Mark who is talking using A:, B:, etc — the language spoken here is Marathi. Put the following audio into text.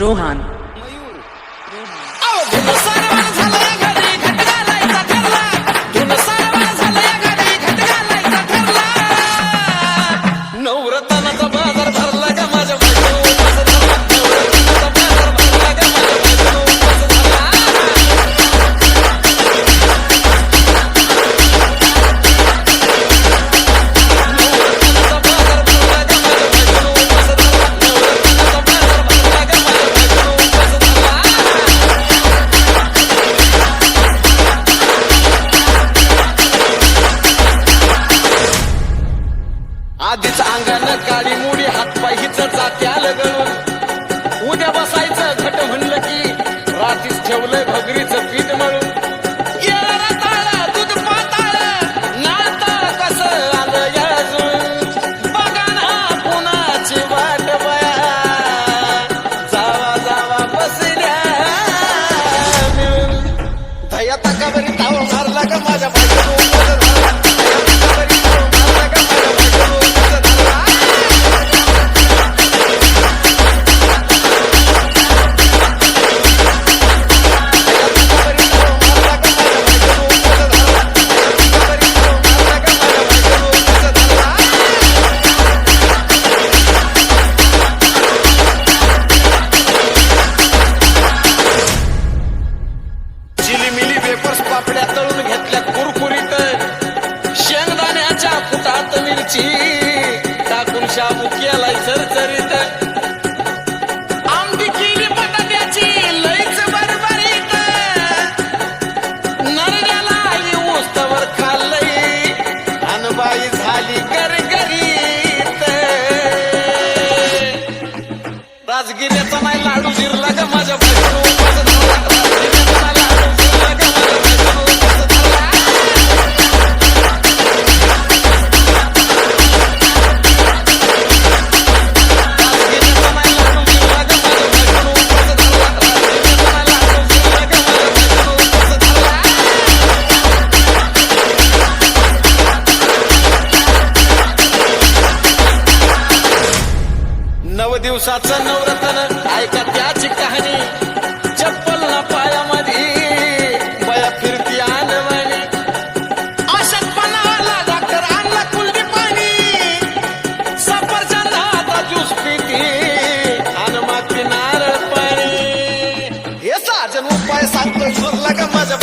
A: Rohan.
B: आधीच अंगान काळी मुडी हातपाय हिच जात्या लगळून उद्या बसायचं घट म्हणलं की रातीच ठेवलं भगरीचं पीठ. खरपूस पापड्या तळून घेतल्या कुरकुरीत. शेंगदाण्याच्या पुतात मिरची टाकून शाबू केलाय चरचरीत. अनबाई झाली राजगिऱ्याचा नाही लाडू जिरला ग माझ्या दिवसाचं नवरतन ऐका त्याची कहाणी. चप्पल ना पायामध्ये बया फिरती आनवाणी. अशक्पणाला डॉक्टर आणला कुलबी पाणी सफरचंद आता ज्यूस पिती आणि मागते नारळ पाणी. हे साजन उपाय सांगतो झोरला का माझ्या